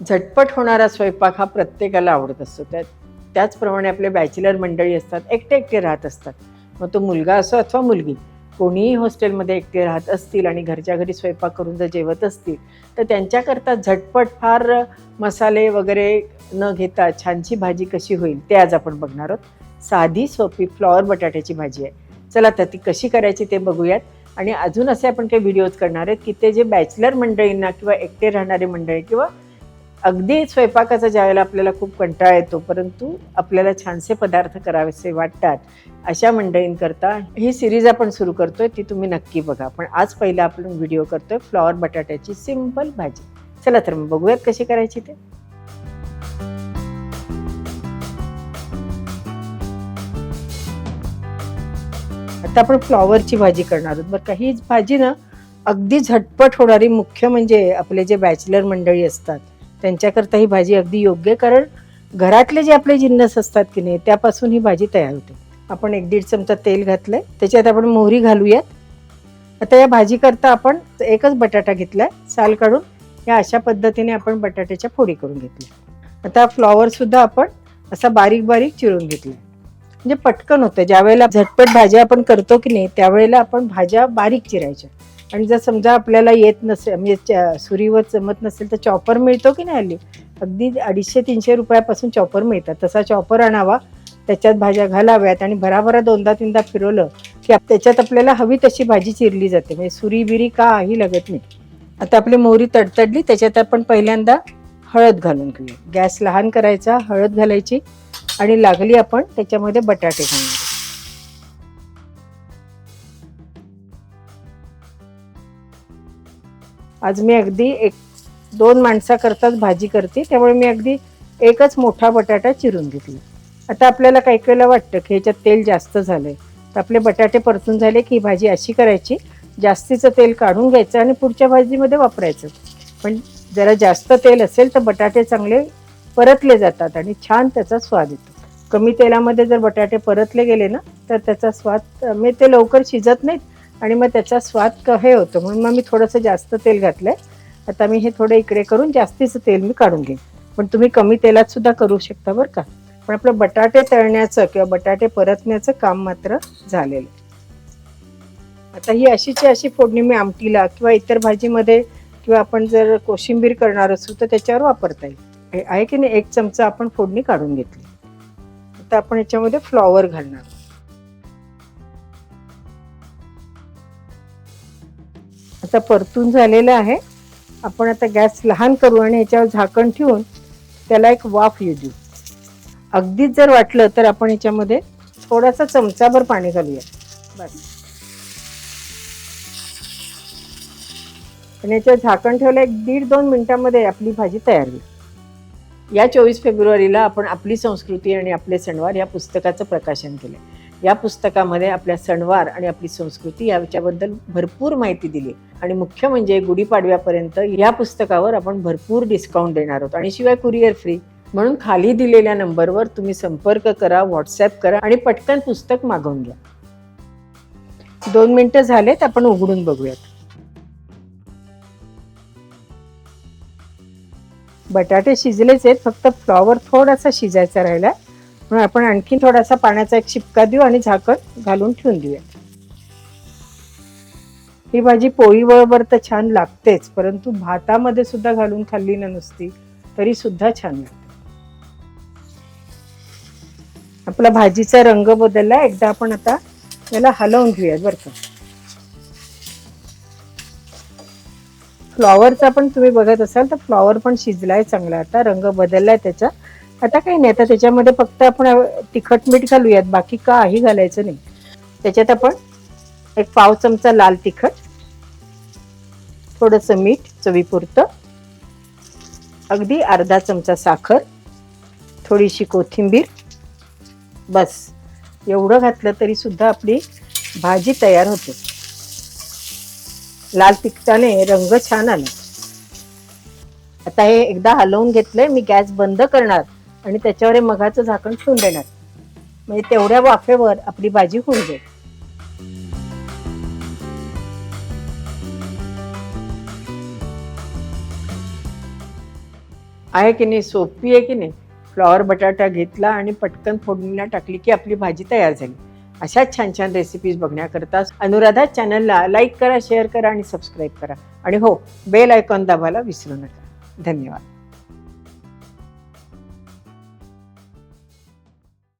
झटपट होणारा स्वयंपाक हा प्रत्येकाला आवडत असतो. त्या त्याचप्रमाणे आपले बॅचलर मंडळी असतात एकटे एकटे राहत असतात. मग तो मुलगा असो अथवा मुलगी कोणीही हॉस्टेलमध्ये एकटे राहत असतील आणि घरच्या घरी स्वयंपाक करून जर जेवत असतील तर त्यांच्याकरता झटपट फार मसाले वगैरे न घेता छानशी भाजी कशी होईल ते आज आपण बघणार आहोत. साधी सोपी फ्लॉवर बटाट्याची भाजी आहे. चला तर ती कशी करायची ते बघूयात. आणि अजून असे आपण काही व्हिडिओज करणार आहेत की ते जे बॅचलर मंडळींना किंवा एकटे राहणारे मंडळी किंवा अगदी स्वयंपाकाचा ज्यावेळेला आपल्याला खूप कंटाळा येतो परंतु आपल्याला छानसे पदार्थ करावेसे वाटतात अशा मंडळींकरता ही सिरीज आपण सुरू करतोय ती तुम्ही नक्की बघा. पण आज पहिला आपण व्हिडिओ करतोय फ्लॉवर बटाट्याची सिंपल भाजी. चला तर मग बघूयात कशी करायची ते. आता आपण फ्लॉवरची भाजी करणार आहोत. बरं का ही भाजी ना अगदी झटपट होणारी मुख्य म्हणजे आपले जे बॅचलर मंडळी असतात त्यांच्याकरता ही भाजी अगदी योग्य आहे, कारण घरातले जे आपले जिन्नस असतात की नाही त्यापासून ही भाजी तयार होते. आपण एक दीड चमचा तेल घातलंय त्याच्यात आपण मोहरी घालूयात आता या भाजी करता आपण एकच बटाटा घेतलाय साल काढून. या अशा पद्धतीने आपण बटाट्याच्या फोडी करून घेतल्या. आता फ्लॉवरसुद्धा आपण असा बारीक बारीक चिरून घेतला म्हणजे पटकन होतं ज्यावेळेला झटपट भाज्या आपण करतो की नाही त्यावेळेला आपण भाज्या बारीक चिरायच्या. आणि जर समजा आपल्याला येत नसेल म्हणजे सुरीवर जमत नसेल तर चॉपर मिळतो की नाही हल्ली अगदी अडीचशे तीनशे रुपयापासून चॉपर मिळतात. तसा चॉपर आणावा त्याच्यात भाज्या घालाव्यात आणि भराभरा दोनदा तीनदा फिरवलं की आप- त्याच्यात आपल्याला हवी तशी भाजी चिरली जाते. म्हणजे सुरी बिरी काही लागत नाही. आता आपली मोहरी तडतडली त्याच्यात आपण पहिल्यांदा हळद घालून घेऊया. गॅस लहान करायचा हळद घालायची आणि लागली आपण त्याच्यामध्ये बटाटे घालून आज मी अगदी एक दोन माणसाकरताच भाजी करते त्यामुळे मी अगदी एकच मोठा बटाटा चिरून घेतला आता आपल्याला काही वेळेला वाटतं की ह्याच्यात तेल जास्त झालं आहे तर आपले बटाटे परतून झाले की ही भाजी अशी करायची जास्तीचं तेल काढून घ्यायचं आणि पुढच्या भाजीमध्ये वापरायचं. पण जरा जास्त तेल असेल तर बटाटे चांगले परतले जातात आणि छान त्याचा स्वाद येतो. कमी तेलामध्ये जर बटाटे परतले गेले ना तर त्याचा स्वाद म्हणजे ते लवकर शिजत नाहीत आणि मग त्याचा स्वाद कहे हे होतो. म्हणून मग मी थोडंसं जास्त तेल घातलंय. आता मी हे थोडं इकडे करून जास्तीचं तेल मी काढून घेईन. पण तुम्ही कमी तेलात सुद्धा करू शकता बरं का. पण आपलं बटाटे तळण्याचं किंवा बटाटे परतण्याचं काम मात्र झालेलं. आता ही अशीची अशी फोडणी मी आमटीला किंवा इतर भाजीमध्ये किंवा आपण जर कोशिंबीर करणार असू तर त्याच्यावर वापरता येईल. हे आहे की नाही? एक चमचा आपण फोडणी काढून घेतली. आता आपण याच्यामध्ये फ्लॉवर घालणार. आता परतून झालेलं आहे. आपण आता गॅस लहान करू आणि याच्यावर झाकण ठेवून त्याला एक वाफ येऊ देऊ. अगदीच जर वाटलं तर आपण याच्यामध्ये थोडासा चमचाभर पाणी घालूया. बस. आणि याच्यावर झाकण ठेवलं एक दीड दोन मिनिटांमध्ये आपली भाजी तयार होईल. या चोवीस फेब्रुवारीला आपण आपली संस्कृती आणि आपले सणवार या पुस्तकाचं प्रकाशन केलं या पुस्तकामध्ये आपल्या सणवार आणि आपली संस्कृती याच्याबद्दल भरपूर माहिती दिली. आणि मुख्य म्हणजे गुढीपाडव्यापर्यंत या पुस्तकावर आपण भरपूर डिस्काउंट देणार आहोत. आणि शिवाय कुरिअर फ्री म्हणून खाली दिलेल्या नंबरवर तुम्ही संपर्क करा व्हॉट्सॲप करा आणि पटकन पुस्तक मागवून घ्या. दोन मिनटं झालेत आपण उघडून बघूयात. बटाटे शिजलेच आहेत फक्त फ्लॉवर थोडासा शिजायचा राहिला. म्हणून आपण आणखी थोडासा पाण्याचा एक शिपका देऊ आणि झाकण घालून ठेवून देऊया. ही भाजी पोळी बरोबर तर छान लागतेच परंतु भातामध्ये सुद्धा घालून खाल्ली ना नुसती तरी सुद्धा छान लागते. आपला भाजीचा रंग बदलला एकदा आपण आता याला हलवून घेऊयात बरं का. फ्लॉवरचा पण तुम्ही बघत असाल तर फ्लॉवर पण शिजलाय चांगला. आता रंग बदललाय त्याचा. आता काही नाही आता त्याच्यामध्ये फक्त आपण तिखट मीठ घालूयात बाकी काही घालायचं नाही. त्याच्यात आपण एक पाव चमचा लाल तिखट थोडस मीठ चवीपुरतं अगदी अर्धा चमचा साखर थोडीशी कोथिंबीर बस. एवढं घातलं तरी सुद्धा आपली भाजी तयार होते. लाल तिखटाने रंग छान आला. आता हे एकदा हलवून घेतलंय मी गॅस बंद करणार. आणि त्याच्यावर हे मगाचं झाकण ठेवून देणार. म्हणजे तेवढ्या वाफेवर आपली भाजी होऊन जाईल. आहे की नाही? सोपी आहे की नाही? फ्लॉवर बटाटा घेतला आणि पटकन फोडणीला टाकली की आपली भाजी तयार झाली. अशाच छान छान रेसिपीज बघण्याकरता अनुराधा चॅनलला लाईक करा शेअर करा आणि सबस्क्राईब करा. आणि हो बेल आयकॉन दाबायला विसरू नका. धन्यवाद.